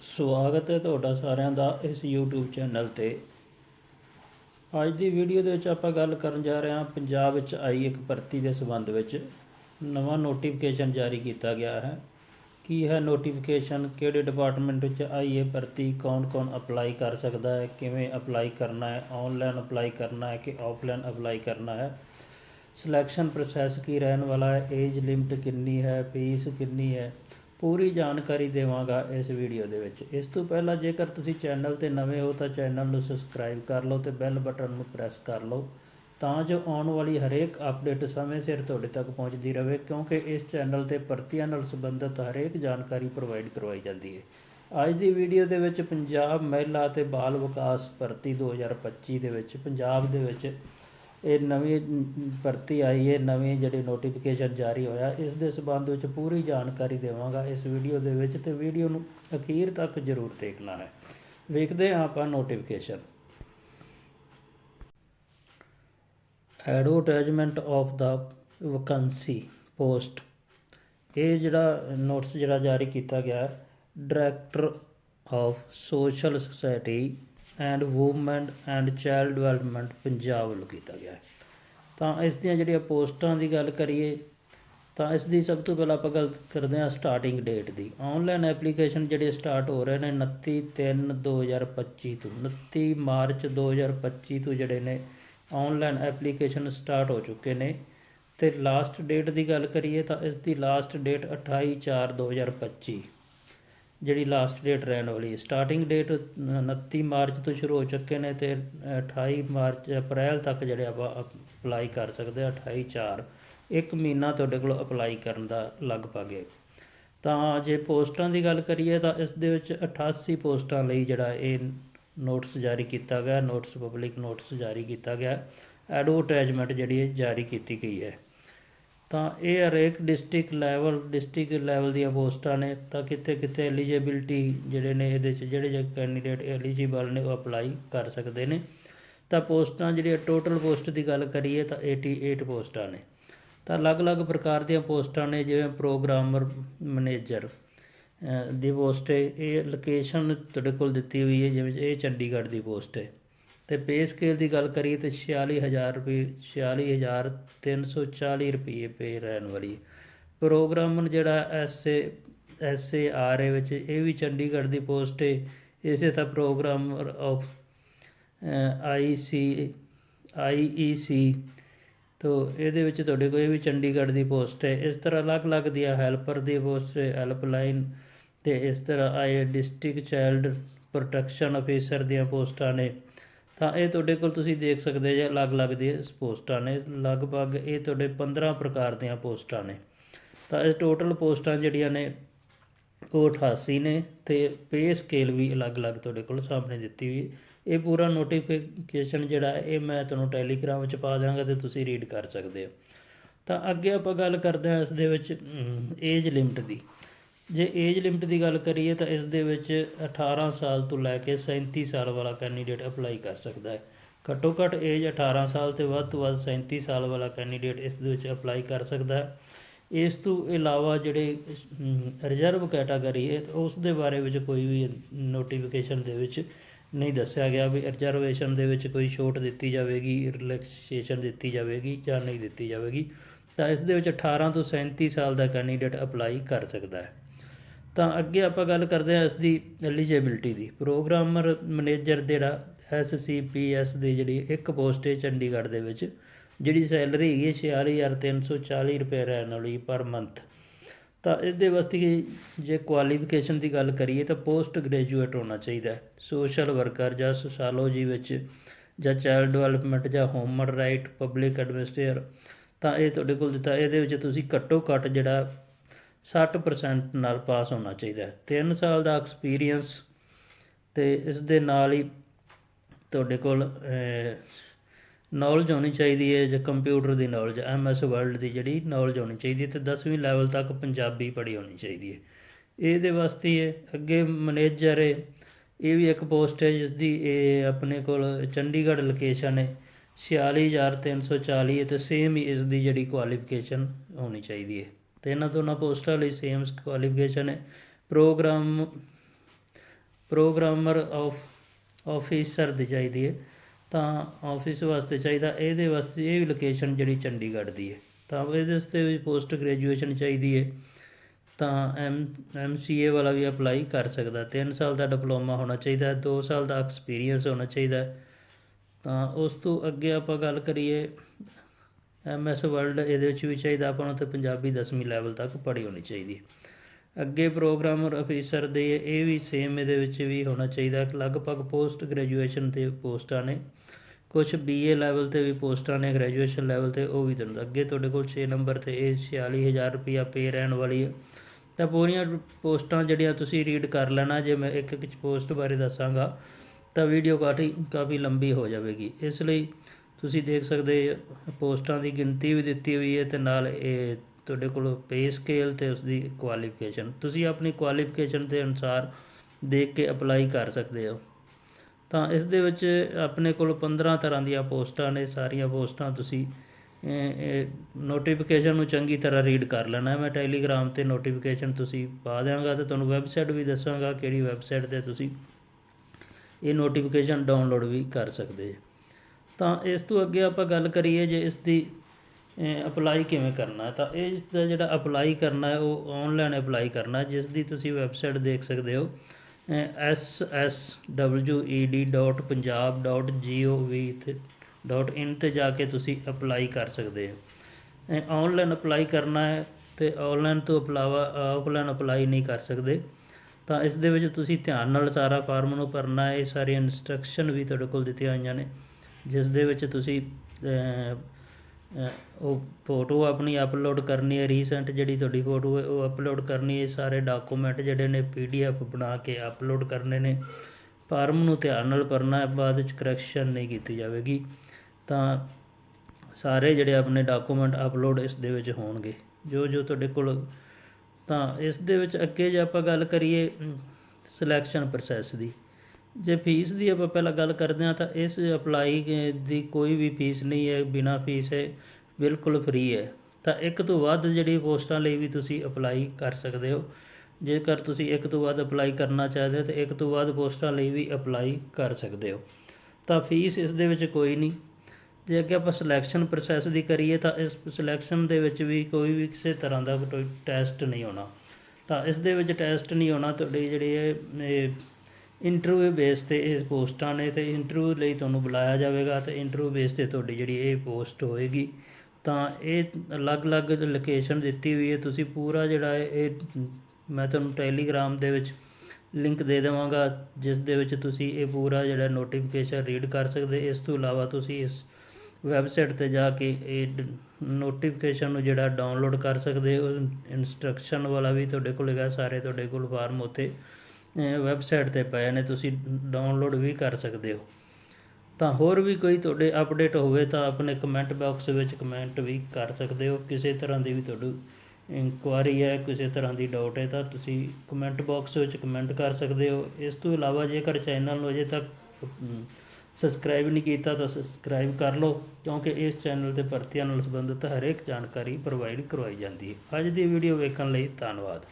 ਸਵਾਗਤ ਹੈ ਤੁਹਾਡਾ ਸਾਰਿਆਂ ਦਾ ਇਸ YouTube ਚੈਨਲ ਤੇ। ਅੱਜ ਦੀ ਵੀਡੀਓ ਦੇ ਵਿੱਚ ਆਪਾਂ ਗੱਲ ਕਰਨ ਜਾ ਰਹੇ ਹਾਂ, ਪੰਜਾਬ ਵਿੱਚ ਆਈ ਇੱਕ ਭਰਤੀ ਦੇ ਸੰਬੰਧ ਵਿੱਚ। ਨਵਾਂ ਨੋਟੀਫਿਕੇਸ਼ਨ ਜਾਰੀ ਕੀਤਾ ਗਿਆ ਹੈ। ਕੀ ਹੈ ਨੋਟੀਫਿਕੇਸ਼ਨ ਕਿਹੜੇ ਡਿਪਾਰਟਮੈਂਟ ਵਿੱਚ ਆਈ ਹੈ ਭਰਤੀ? ਕੌਣ-ਕੌਣ ਅਪਲਾਈ ਕਰ ਸਕਦਾ ਹੈ? ਕਿਵੇਂ ਅਪਲਾਈ ਕਰਨਾ ਹੈ? ਆਨਲਾਈਨ ਅਪਲਾਈ ਕਰਨਾ ਹੈ ਕਿ ਆਫਲਾਈਨ ਅਪਲਾਈ ਕਰਨਾ ਹੈ? ਸਿਲੈਕਸ਼ਨ ਪ੍ਰੋਸੈਸ ਕੀ ਰਹਿਣ ਵਾਲਾ ਹੈ? ਏਜ ਲਿਮਟ ਕਿੰਨੀ ਹੈ? ਫੀਸ ਕਿੰਨੀ ਹੈ? ਪੂਰੀ ਜਾਣਕਾਰੀ ਦੇਵਾਂਗਾ ਇਸ ਵੀਡੀਓ ਦੇ ਵਿੱਚ। ਇਸ ਤੋਂ ਪਹਿਲਾਂ ਜੇਕਰ ਤੁਸੀਂ ਚੈਨਲ ਤੇ ਨਵੇਂ ਹੋ ਤਾਂ ਚੈਨਲ ਨੂੰ ਸਬਸਕ੍ਰਾਈਬ ਕਰ ਲਓ ਤੇ ਬੈਲ ਬਟਨ ਨੂੰ ਪ੍ਰੈਸ ਕਰ ਲਓ ਤਾਂ ਜੋ ਆਉਣ ਵਾਲੀ ਹਰੇਕ ਅਪਡੇਟ ਸਮੇਂ ਸਿਰ ਤੁਹਾਡੇ ਤੱਕ ਪਹੁੰਚਦੀ ਰਹੇ, ਕਿਉਂਕਿ ਇਸ ਚੈਨਲ ਤੇ ਭਰਤੀਆਂ ਨਾਲ ਸੰਬੰਧਿਤ ਹਰੇਕ ਜਾਣਕਾਰੀ ਪ੍ਰੋਵਾਈਡ ਕਰਵਾਈ ਜਾਂਦੀ ਹੈ। ਅੱਜ ਦੀ ਵੀਡੀਓ ਦੇ ਵਿੱਚ ਪੰਜਾਬ ਮਹਿਲਾ ਅਤੇ ਬਾਲ ਵਿਕਾਸ ਭਰਤੀ 2025 ਦੇ ਵਿੱਚ, ਪੰਜਾਬ ਦੇ ਵਿੱਚ ਇਹ ਨਵੀਂ ਭਰਤੀ ਆਈ ਹੈ, ਨਵੀਂ ਜਿਹੜੀ ਨੋਟੀਫਿਕੇਸ਼ਨ ਜਾਰੀ ਹੋਇਆ, ਇਸ ਦੇ ਸਬੰਧ ਵਿੱਚ ਪੂਰੀ ਜਾਣਕਾਰੀ ਦੇਵਾਂਗਾ ਇਸ ਵੀਡੀਓ ਦੇ ਵਿੱਚ ਤੇ ਵੀਡੀਓ ਨੂੰ ਅਖੀਰ ਤੱਕ ਜ਼ਰੂਰ ਦੇਖਣਾ ਹੈ। ਵੇਖਦੇ ਹਾਂ ਆਪਾਂ ਨੋਟੀਫਿਕੇਸ਼ਨ ਐਡਵਰਟਾਈਜ਼ਮੈਂਟ ਆਫ ਦਾ ਵੈਕੰਸੀ ਪੋਸਟ ਇਹ ਜਿਹੜਾ ਨੋਟਿਸ ਜਿਹੜਾ ਜਾਰੀ ਕੀਤਾ ਗਿਆ director of social society and woman and child development Punjab ਵੱਲੋਂ ਕੀਤਾ ਗਿਆ ਹੈ। ਤਾਂ ਇਸ ਦੀਆਂ ਜਿਹੜੀਆਂ ਪੋਸਟਾਂ ਦੀ ਗੱਲ ਕਰੀਏ, ਤਾਂ ਇਸ ਦੀ ਸਭ ਤੋਂ ਪਹਿਲਾਂ ਆਪਾਂ ਗੱਲ ਕਰਦੇ ਹਾਂ ਸਟਾਰਟਿੰਗ ਡੇਟ ਦੀ। ਆਨਲਾਈਨ ਐਪਲੀਕੇਸ਼ਨ ਜਿਹੜੇ ਸਟਾਰਟ ਹੋ ਰਹੇ ਨੇ 29 3 2025 ਤੋਂ 29 ਮਾਰਚ 2025 ਤੋਂ ਜਿਹੜੇ ਨੇ ਆਨਲਾਈਨ ਐਪਲੀਕੇਸ਼ਨ ਸਟਾਰਟ ਹੋ ਚੁੱਕੇ ਨੇ। ਤੇ ਲਾਸਟ ਡੇਟ ਦੀ ਗੱਲ ਕਰੀਏ ਤਾਂ ਇਸ ਦੀ ਲਾਸਟ ਡੇਟ 28 4 2025 ਜਿਹੜੀ ਲਾਸਟ ਡੇਟ ਰਹਿਣ ਵਾਲੀ ਹੈ। ਸਟਾਰਟਿੰਗ ਡੇਟ 29 ਮਾਰਚ ਤੋਂ ਸ਼ੁਰੂ ਹੋ ਚੁੱਕੇ ਨੇ ਤੇ 28 ਮਾਰਚ, ਅਪ੍ਰੈਲ ਤੱਕ ਜਿਹੜੇ ਆਪਾਂ ਅਪਲਾਈ ਕਰ ਸਕਦੇ ਆ 28 4 ਇੱਕ ਮਹੀਨਾ ਤੁਹਾਡੇ ਕੋਲ ਅਪਲਾਈ ਕਰਨ ਦਾ ਲਗਭਗ ਹੈ। ਤਾਂ ਜੇ ਪੋਸਟਾਂ ਦੀ ਗੱਲ ਕਰੀਏ ਤਾਂ ਇਸ ਦੇ ਵਿੱਚ 88 ਪੋਸਟਾਂ ਲਈ ਜਿਹੜਾ ਇਹ ਨੋਟਿਸ ਜਾਰੀ ਕੀਤਾ ਗਿਆ ਨੋਟਿਸ ਪਬਲਿਕ ਨੋਟਿਸ ਜਾਰੀ ਕੀਤਾ ਗਿਆ। ਐਡਵਰਟਾਈਜ਼ਮੈਂਟ ਜਿਹੜੀ ਹੈ, ਜਾਰੀ ਕੀਤੀ ਗਈ ਹੈ। ਤਾਂ ਇਹ ਹਰੇਕ ਡਿਸਟ੍ਰਿਕਟ ਲੈਵਲ ਡਿਸਟ੍ਰਿਕਟ ਲੈਵਲ ਦੀਆਂ ਪੋਸਟਾਂ ਨੇ, ਤਾਂ ਕਿਤੇ ਕਿਤੇ ਐਲੀਜੀਬਿਲਟੀ ਜਿਹੜੇ ਨੇ ਇਹਦੇ 'ਚ, ਜਿਹੜੇ ਜਿਹੜੇ ਕੈਂਡੀਡੇਟ ਐਲੀਜੀਬਲ ਨੇ ਉਹ ਅਪਲਾਈ ਕਰ ਸਕਦੇ ਨੇ। ਤਾਂ ਪੋਸਟਾਂ ਜਿਹੜੀਆਂ ਟੋਟਲ ਪੋਸਟ ਦੀ ਗੱਲ ਕਰੀਏ ਤਾਂ 88 ਪੋਸਟਾਂ ਨੇ। ਤਾਂ ਅਲੱਗ-ਅਲੱਗ ਪ੍ਰਕਾਰ ਦੀਆਂ ਪੋਸਟਾਂ ਨੇ, ਜਿਵੇਂ ਪ੍ਰੋਗਰਾਮਰ ਮੈਨੇਜਰ ਦੀ ਪੋਸਟ ਹੈ, ਇਹ ਲੋਕੇਸ਼ਨ ਤੁਹਾਡੇ ਕੋਲ ਦਿੱਤੀ ਹੋਈ ਹੈ, ਜਿਵੇਂ ਇਹ ਚੰਡੀਗੜ੍ਹ ਦੀ ਪੋਸਟ ਹੈ। ਤੇ ਪੇ ਸਕੇਲ ਦੀ ਗੱਲ ਕਰੀਏ ਤੇ 46000 ਰੁਪਏ 46340 ਰੁਪਏ ਪੇ ਰਹਿਣ ਵਾਲੀ ਪ੍ਰੋਗਰਾਮਰ ਜਿਹੜਾ S A S A R A ਵਿੱਚ, ਇਹ ਵੀ ਚੰਡੀਗੜ੍ਹ ਦੀ ਪੋਸਟ ਹੈ ਇਸੇ ਤਾਂ ਪ੍ਰੋਗਰਾਮਰ ਆਫ ਆਈ ਸੀ ਆਈ ਈ ਸੀ ਤੋ ਇਹਦੇ ਵਿੱਚ ਤੁਹਾਡੇ ਕੋਲ ਇਹ ਵੀ ਚੰਡੀਗੜ੍ਹ ਦੀ ਪੋਸਟ ਹੈ ਇਸ ਤਰ੍ਹਾਂ ਅਲੱਗ-ਅਲੱਗ ਦੀਆਂ ਹੈਲਪਰ ਦੀ ਪੋਸਟ ਹੈ ਹੈਲਪਲਾਈਨ ਤੇ ਇਸ ਤਰ੍ਹਾਂ ਆਏ ਡਿਸਟ੍ਰਿਕਟ ਚਾਈਲਡ ਪ੍ਰੋਟੈਕਸ਼ਨ ਅਫੀਸਰ ਦੀਆਂ ਪੋਸਟਾਂ ਨੇ। ਤਾਂ ਇਹ ਤੁਹਾਡੇ ਕੋਲ ਤੁਸੀਂ ਦੇਖ ਸਕਦੇ ਜੇ ਅਲੱਗ-ਅਲੱਗ ਦੀਆਂ ਪੋਸਟਾਂ ਨੇ, ਲਗਭਗ ਇਹ ਤੁਹਾਡੇ 15 ਪ੍ਰਕਾਰ ਦੀਆਂ ਪੋਸਟਾਂ ਨੇ। ਤਾਂ ਇਹ ਟੋਟਲ ਪੋਸਟਾਂ ਜਿਹੜੀਆਂ ਨੇ, ਉਹ 88 ਨੇ ਤੇ ਪੇ ਸਕੇਲ ਵੀ ਅਲੱਗ-ਅਲੱਗ ਤੁਹਾਡੇ ਕੋਲ ਸਾਹਮਣੇ ਦਿੱਤੀ ਹੋਈ ਇਹ ਪੂਰਾ ਨੋਟੀਫਿਕੇਸ਼ਨ ਜਿਹੜਾ ਇਹ ਮੈਂ ਤੁਹਾਨੂੰ ਟੈਲੀਗ੍ਰਾਮ ਵਿੱਚ ਪਾ ਦਾਂਗਾ ਤੇ ਤੁਸੀਂ ਰੀਡ ਕਰ ਸਕਦੇ ਹੋ। ਤਾਂ ਅੱਗੇ ਆਪਾਂ ਗੱਲ ਕਰਦੇ ਹਾਂ ਇਸ ਦੇ ਵਿੱਚ ਏਜ ਲਿਮਟ ਦੀ। ਜੇ ਏਜ ਲਿਮਟ ਦੀ ਗੱਲ ਕਰੀਏ ਤਾਂ ਇਸ ਦੇ ਵਿੱਚ 18 ਸਾਲ ਤੋਂ ਲੈ ਕੇ 37 ਸਾਲ ਵਾਲਾ ਕੈਂਡੀਡੇਟ ਅਪਲਾਈ ਕਰ ਸਕਦਾ ਹੈ। ਘੱਟੋ ਘੱਟ ਏਜ 18 ਸਾਲ ਤੇ ਵੱਧ ਤੋਂ ਵੱਧ 37 ਸਾਲ ਵਾਲਾ ਕੈਂਡੀਡੇਟ ਇਸ ਦੇ ਵਿੱਚ ਅਪਲਾਈ ਕਰ ਸਕਦਾ ਹੈ। ਇਸ ਤੋਂ ਇਲਾਵਾ ਜਿਹੜੇ ਰਿਜ਼ਰਵ ਕੈਟਾਗਰੀ ਹੈ ਉਸ ਦੇ ਬਾਰੇ ਵਿੱਚ ਕੋਈ ਵੀ ਨੋਟੀਫਿਕੇਸ਼ਨ ਦੇ ਵਿੱਚ ਨਹੀਂ ਦੱਸਿਆ ਗਿਆ ਵੀ ਰਿਜ਼ਰਵੇਸ਼ਨ ਦੇ ਵਿੱਚ ਕੋਈ ਛੋਟ ਦਿੱਤੀ ਜਾਵੇਗੀ ਰਿਲੈਕਸੇਸ਼ਨ ਦਿੱਤੀ ਜਾਵੇਗੀ ਜਾਂ ਨਹੀਂ ਦਿੱਤੀ ਜਾਵੇਗੀ। ਤਾਂ ਇਸ ਦੇ ਵਿੱਚ 18 ਤੋਂ 37 ਸਾਲ ਦਾ ਕੈਂਡੀਡੇਟ ਅਪਲਾਈ ਕਰ ਸਕਦਾ ਹੈ। ਤਾਂ ਅੱਗੇ ਆਪਾਂ ਗੱਲ ਕਰਦੇ ਹਾਂ ਇਸ ਦੀ ਐਲੀਜੀਬਿਲਟੀ ਦੀ। ਪ੍ਰੋਗਰਾਮਰ ਮੈਨੇਜਰ ਜਿਹੜਾ ਐਸ ਸੀ ਪੀ ਐਸ ਦੀ ਜਿਹੜੀ ਇੱਕ ਪੋਸਟ ਹੈ ਚੰਡੀਗੜ੍ਹ ਦੇ ਵਿੱਚ, ਜਿਹੜੀ ਸੈਲਰੀ ਹੈਗੀ ਹੈ 46340 ਰੁਪਏ ਰਹਿਣ ਵਾਲੀ ਪਰ ਮੰਥ ਤਾਂ ਇਹਦੇ ਵਾਸਤੇ ਜੇ ਕੁਆਲੀਫਿਕੇਸ਼ਨ ਦੀ ਗੱਲ ਕਰੀਏ ਤਾਂ ਪੋਸਟ ਗ੍ਰੈਜੂਏਟ ਹੋਣਾ ਚਾਹੀਦਾ ਹੈ। ਸੋਸ਼ਲ ਵਰਕਰ ਜਾਂ ਸੋਸ਼ਾਲੋਜੀ ਵਿੱਚ, ਜਾਂ ਚਾਈਲਡ ਡਿਵੈਲਪਮੈਂਟ ਜਾਂ ਹਿਊਮਨ ਰਾਈਟ ਪਬਲਿਕ ਐਡਮਿਨਿਸਟ੍ਰੇਟਰ ਤਾਂ ਇਹ ਤੁਹਾਡੇ ਕੋਲ ਦਿੱਤਾ, ਇਹਦੇ ਵਿੱਚ ਤੁਸੀਂ ਘੱਟੋ ਘੱਟ ਜਿਹੜਾ 60% ਨਾਲ ਪਾਸ ਹੋਣਾ ਚਾਹੀਦਾ ਹੈ। 3 ਸਾਲ ਦਾ ਐਕਸਪੀਰੀਅੰਸ ਤੇ ਇਸ ਦੇ ਨਾਲ ਹੀ ਤੁਹਾਡੇ ਕੋਲ ਨੌਲੇਜ ਹੋਣੀ ਚਾਹੀਦੀ ਹੈ ਜਾਂ ਕੰਪਿਊਟਰ ਦੀ ਨੌਲੇਜ ਐਮ ਐਸ ਵਰਲਡ ਦੀ ਜਿਹੜੀ ਨੌਲੇਜ ਹੋਣੀ ਚਾਹੀਦੀ ਹੈ ਤੇ 10ਵੀਂ ਲੈਵਲ ਤੱਕ ਪੰਜਾਬੀ ਪੜ੍ਹੀ ਹੋਣੀ ਚਾਹੀਦੀ ਹੈ। ਇਹਦੇ ਵਾਸਤੇ ਹੈ ਅੱਗੇ ਮੈਨੇਜਰ ਹੈ। ਇਹ ਵੀ ਇੱਕ ਪੋਸਟ ਹੈ ਜਿਸ ਦੀ ਇਹ ਆਪਣੇ ਕੋਲ ਚੰਡੀਗੜ੍ਹ ਲੋਕੇਸ਼ਨ ਹੈ। 46340 ਹੈ ਤੇ ਸੇਮ ਹੀ ਇਸ ਦੀ ਜਿਹੜੀ ਕੁਆਲੀਫਿਕੇਸ਼ਨ ਹੋਣੀ ਚਾਹੀਦੀ ਹੈ। ਤੇ ਇਹਨਾਂ ਦੋਨਾਂ ਪੋਸਟਾਂ ਲਈ ਸੇਮ ਕੁਆਲੀਫਿਕੇਸ਼ਨ ਹੈ ਪ੍ਰੋਗਰਾਮ, ਪ੍ਰੋਗਰਾਮਰ ਆਫ ਆਫਿਸਰ ਦੀ ਚਾਹੀਦੀ ਹੈ। ਤਾਂ ਆਫਿਸ ਵਾਸਤੇ ਚਾਹੀਦਾ, ਇਹਦੇ ਵਾਸਤੇ ਇਹ ਵੀ ਲੋਕੇਸ਼ਨ ਜਿਹੜੀ ਚੰਡੀਗੜ੍ਹ ਦੀ ਹੈ। ਤਾਂ ਇਹਦੇ ਵਾਸਤੇ ਵੀ ਪੋਸਟ ਗ੍ਰੈਜੂਏਸ਼ਨ ਚਾਹੀਦੀ ਹੈ। ਤਾਂ ਐਮ ਐਮ ਸੀ ਏ ਵਾਲਾ ਵੀ ਅਪਲਾਈ ਕਰ ਸਕਦਾ। 3 ਸਾਲ ਦਾ ਡਿਪਲੋਮਾ ਹੋਣਾ ਚਾਹੀਦਾ 2 ਸਾਲ ਦਾ ਐਕਸਪੀਰੀਅੰਸ ਹੋਣਾ ਚਾਹੀਦਾ ਤਾਂ ਉਸ ਤੋਂ ਅੱਗੇ ਆਪਾਂ ਗੱਲ ਕਰੀਏ ਐਮ ਐਸ ਵਰਲਡ ਇਹਦੇ ਵਿੱਚ ਵੀ ਚਾਹੀਦਾ, ਆਪਾਂ ਨੂੰ ਤੇ ਪੰਜਾਬੀ 10ਵੀਂ ਲੈਵਲ ਤੱਕ ਪੜ੍ਹੀ ਹੋਣੀ ਚਾਹੀਦੀ ਅੱਗੇ ਪ੍ਰੋਗਰਾਮਰ ਅਫੀਸਰ ਦੇ ਇਹ ਵੀ ਸੇਮ ਇਹਦੇ ਵਿੱਚ ਵੀ ਹੋਣਾ ਚਾਹੀਦਾ ਲਗਭਗ ਪੋਸਟ ਗ੍ਰੈਜੂਏਸ਼ਨ ਤੇ ਪੋਸਟਾਂ ਨੇ ਕੁਝ ਬੀਏ ਲੈਵਲ ਤੇ ਵੀ ਪੋਸਟਾਂ ਨੇ ਗ੍ਰੈਜੂਏਸ਼ਨ ਲੈਵਲ ਤੇ ਉਹ ਵੀ ਦਿੰਦਾ। ਅੱਗੇ ਤੁਹਾਡੇ ਕੋਲ 6 ਨੰਬਰ ਤੇ ਇਹ 46000 ਰੁਪਿਆ ਪੇ ਰਹਿਣ ਵਾਲੀ ਹੈ। ਤਾਂ ਪੂਰੀਆਂ ਪੋਸਟਾਂ ਜਿਹੜੀਆਂ ਤੁਸੀਂ ਰੀਡ ਕਰ ਲੈਣਾ, ਜੇ ਮੈਂ ਇੱਕ ਇੱਕ ਪੋਸਟ ਬਾਰੇ ਦੱਸਾਂਗਾ, ਤਾਂ ਵੀਡੀਓ ਕਾਫੀ ਕਾਫੀ ਲੰਬੀ ਹੋ ਜਾਵੇਗੀ। ਇਸ ਲਈ ਤੁਸੀਂ ਦੇਖ ਸਕਦੇ ਪੋਸਟਾਂ ਦੀ ਗਿਣਤੀ ਵੀ ਦਿੱਤੀ ਹੋਈ ਹੈ ਤੇ ਨਾਲ ਇਹ ਤੁਹਾਡੇ ਕੋਲ ਪੇ ਸਕੇਲ ਤੇ ਉਸ ਦੀ ਕੁਆਲੀਫਿਕੇਸ਼ਨ ਤੁਸੀਂ ਆਪਣੀ ਕੁਆਲੀਫਿਕੇਸ਼ਨ ਦੇ ਅਨੁਸਾਰ ਦੇਖ ਕੇ ਅਪਲਾਈ ਕਰ ਸਕਦੇ ਹੋ। ਤਾਂ ਇਸ ਦੇ ਵਿੱਚ ਆਪਣੇ ਕੋਲ 15 ਤਰ੍ਹਾਂ ਦੀਆਂ ਪੋਸਟਾਂ ਨੇ, ਸਾਰੀਆਂ ਪੋਸਟਾਂ ਤੁਸੀਂ ਨੋਟੀਫਿਕੇਸ਼ਨ ਨੂੰ ਚੰਗੀ ਤਰ੍ਹਾਂ ਰੀਡ ਕਰ ਲੈਣਾ ਮੈਂ ਟੈਲੀਗ੍ਰਾਮ ਤੇ ਨੋਟੀਫਿਕੇਸ਼ਨ ਤੁਸੀਂ ਪਾ ਦਿਆਂਗਾ ਤੇ ਤੁਹਾਨੂੰ ਵੈਬਸਾਈਟ ਵੀ ਦੱਸਾਂਗਾ ਕਿਹੜੀ ਵੈਬਸਾਈਟ ਤੇ ਤੁਸੀਂ ਇਹ ਨੋਟੀਫਿਕੇਸ਼ਨ ਡਾਊਨਲੋਡ ਵੀ ਕਰ ਸਕਦੇ ਹੋ। ਤਾਂ ਇਸ ਤੋਂ ਅੱਗੇ ਆਪਾਂ ਗੱਲ ਕਰੀਏ ਜੇ ਇਸ ਦੀ ਅਪਲਾਈ ਕਿਵੇਂ ਕਰਨਾ ਤਾਂ ਇਸ ਦਾ ਜਿਹੜਾ ਅਪਲਾਈ ਕਰਨਾ ਹੈ, ਉਹ ਆਨਲਾਈਨ ਅਪਲਾਈ ਕਰਨਾ ਜਿਸ ਦੀ ਤੁਸੀਂ ਵੈਬਸਾਈਟ ਦੇਖ ਸਕਦੇ ਹੋ sswed.punjab.gov ਤੇ ਡਾਟ ਇਨ ਤੇ ਜਾ ਕੇ ਤੁਸੀਂ ਅਪਲਾਈ ਕਰ ਸਕਦੇ ਹੋ। ਆਨਲਾਈਨ ਅਪਲਾਈ ਕਰਨਾ ਹੈ ਤੇ ਆਨਲਾਈਨ ਤੋਂ ਅਪਲਾਵਾ ਆਫਲਾਈਨ ਅਪਲਾਈ ਨਹੀਂ ਕਰ ਸਕਦੇ। ਤਾਂ ਇਸ ਦੇ ਵਿੱਚ ਤੁਸੀਂ ਧਿਆਨ ਨਾਲ ਸਾਰਾ ਫਾਰਮ ਨੂੰ ਭਰਨਾ ਹੈ, ਇਹ ਸਾਰੀਆਂ ਇਨਸਟਰਕਸ਼ਨ ਵੀ ਤੁਹਾਡੇ ਕੋਲ ਦਿੱਤੀਆਂ ਹੋਈਆਂ ਨੇ। ਜਿਸ ਦੇ ਵਿੱਚ ਤੁਸੀਂ ਉਹ ਫੋਟੋ ਆਪਣੀ ਅਪਲੋਡ ਕਰਨੀ ਹੈ ਰੀਸੈਂਟ ਜਿਹੜੀ ਤੁਹਾਡੀ ਫੋਟੋ ਹੈ, ਉਹ ਅਪਲੋਡ ਕਰਨੀ ਹੈ ਸਾਰੇ ਡਾਕੂਮੈਂਟ ਜਿਹੜੇ ਨੇ ਪੀਡੀਐਫ ਬਣਾ ਕੇ ਅਪਲੋਡ ਕਰਨੇ ਨੇ। ਫਾਰਮ ਨੂੰ ਧਿਆਨ ਨਾਲ ਭਰਨਾ ਹੈ, ਬਾਅਦ ਵਿੱਚ ਕਰੈਕਸ਼ਨ ਨਹੀਂ ਕੀਤੀ ਜਾਵੇਗੀ। ਤਾਂ ਸਾਰੇ ਜਿਹੜੇ ਆਪਣੇ ਡਾਕੂਮੈਂਟ ਅਪਲੋਡ ਇਸ ਦੇ ਵਿੱਚ ਹੋਣਗੇ। ਜੋ ਜੋ ਤੁਹਾਡੇ ਕੋਲ, ਤਾਂ ਇਸ ਦੇ ਵਿੱਚ ਅੱਗੇ ਜੇ ਆਪਾਂ ਗੱਲ ਕਰੀਏ ਸਿਲੈਕਸ਼ਨ ਪ੍ਰੋਸੈਸ ਦੀ ਜੇ ਫੀਸ ਦੀ ਆਪਾਂ ਪਹਿਲਾਂ ਗੱਲ ਕਰਦੇ ਹਾਂ ਤਾਂ ਇਸ ਅਪਲਾਈ ਦੀ ਕੋਈ ਵੀ ਫੀਸ ਨਹੀਂ ਹੈ, ਬਿਨਾ ਫੀਸ ਹੈ, ਬਿਲਕੁਲ ਫ੍ਰੀ ਹੈ। ਤਾਂ ਇੱਕ ਤੋਂ ਵੱਧ ਜਿਹੜੀ ਪੋਸਟਾਂ ਲਈ ਵੀ ਤੁਸੀਂ ਅਪਲਾਈ ਕਰ ਸਕਦੇ ਹੋ। ਜੇਕਰ ਤੁਸੀਂ ਇੱਕ ਤੋਂ ਵੱਧ ਅਪਲਾਈ ਕਰਨਾ ਚਾਹਦੇ ਹੋ ਤਾਂ ਇੱਕ ਤੋਂ ਵੱਧ ਪੋਸਟਾਂ ਲਈ ਵੀ ਅਪਲਾਈ ਕਰ ਸਕਦੇ ਹੋ। ਤਾਂ ਫੀਸ ਇਸ ਦੇ ਵਿੱਚ ਕੋਈ ਨਹੀਂ। ਜੇ ਅੱਗੇ ਆਪਾਂ ਸਿਲੈਕਸ਼ਨ ਪ੍ਰੋਸੈਸ ਦੀ ਕਰੀਏ ਤਾਂ ਇਸ ਸਿਲੈਕਸ਼ਨ ਦੇ ਵਿੱਚ ਵੀ ਕੋਈ ਵੀ ਕਿਸੇ ਤਰ੍ਹਾਂ ਦਾ ਕੋਈ ਟੈਸਟ ਨਹੀਂ ਹੋਣਾ। ਤਾਂ ਇਸ ਦੇ ਵਿੱਚ ਟੈਸਟ ਨਹੀਂ ਹੋਣਾ, ਤੁਹਾਡੇ ਜਿਹੜੇ ਇਹ ਇੰਟਰਵਿਊ ਬੇਸ ਤੇ ਇਹ ਪੋਸਟਾਂ ਨੇ ਤੇ ਇੰਟਰਵਿਊ ਲਈ ਤੁਹਾਨੂੰ ਬੁਲਾਇਆ ਜਾਵੇਗਾ ਤੇ ਇੰਟਰਵਿਊ ਬੇਸ ਤੇ ਤੁਹਾਡੀ ਜਿਹੜੀ ਇਹ ਪੋਸਟ ਹੋਏਗੀ, ਤਾਂ ਇਹ ਅਲੱਗ-ਅਲੱਗ ਲੋਕੇਸ਼ਨ ਦਿੱਤੀ ਹੋਈ ਹੈ, ਤੁਸੀਂ ਪੂਰਾ ਜਿਹੜਾ ਇਹ ਮੈਂ ਤੁਹਾਨੂੰ ਟੈਲੀਗ੍ਰਾਮ ਦੇ ਵਿੱਚ ਲਿੰਕ ਦੇ ਦੇਵਾਂਗਾ, ਜਿਸ ਦੇ ਵਿੱਚ ਤੁਸੀਂ ਇਹ ਪੂਰਾ ਜਿਹੜਾ ਨੋਟੀਫਿਕੇਸ਼ਨ ਰੀਡ ਕਰ ਸਕਦੇ ਇਸ ਤੋਂ ਇਲਾਵਾ ਤੁਸੀਂ ਇਸ ਵੈਬਸਾਈਟ ਤੇ ਜਾ ਕੇ ਇਹ ਨੋਟੀਫਿਕੇਸ਼ਨ ਨੂੰ ਜਿਹੜਾ ਡਾਊਨਲੋਡ ਕਰ ਸਕਦੇ ਹੋ ਇਨਸਟਰਕਸ਼ਨ ਵਾਲਾ ਵੀ ਤੁਹਾਡੇ ਕੋਲ ਹੈਗਾ, ਸਾਰੇ ਤੁਹਾਡੇ ਕੋਲ ਫਾਰਮ ਉੱਤੇ ਵੈਬਸਾਈਟ ਤੇ ਪਏ ਨੇ, ਤੁਸੀਂ ਡਾਊਨਲੋਡ ਵੀ ਕਰ ਸਕਦੇ ਹੋ। ਤਾਂ ਹੋਰ ਵੀ ਕੋਈ ਤੁਹਾਡੇ ਅਪਡੇਟ ਹੋਵੇ ਤਾਂ ਆਪਣੇ ਕਮੈਂਟ ਬਾਕਸ ਵਿੱਚ ਕਮੈਂਟ ਵੀ ਕਰ ਸਕਦੇ ਹੋ। ਕਿਸੇ ਤਰ੍ਹਾਂ ਦੀ ਵੀ ਤੁਹਾਡੀ ਇਨਕੁਆਰੀ ਹੈ, ਕਿਸੇ ਤਰ੍ਹਾਂ ਦੀ ਡਾਊਟ ਹੈ ਤਾਂ ਤੁਸੀਂ ਕਮੈਂਟ ਬਾਕਸ ਵਿੱਚ ਕਮੈਂਟ ਕਰ ਸਕਦੇ ਹੋ। ਇਸ ਤੋਂ ਇਲਾਵਾ ਜੇਕਰ ਚੈਨਲ ਨੂੰ ਅਜੇ ਤੱਕ ਸਬਸਕ੍ਰਾਈਬ ਨਹੀਂ ਕੀਤਾ ਤਾਂ ਸਬਸਕ੍ਰਾਈਬ ਕਰ ਲਓ, ਕਿਉਂਕਿ ਇਸ ਚੈਨਲ ਤੇ ਭਰਤੀਆਂ ਨਾਲ ਸੰਬੰਧਿਤ ਹਰੇਕ ਜਾਣਕਾਰੀ ਪ੍ਰੋਵਾਈਡ ਕਰਵਾਈ ਜਾਂਦੀ ਹੈ। ਅੱਜ ਦੀ ਵੀਡੀਓ ਵੇਖਣ ਲਈ ਧੰਨਵਾਦ।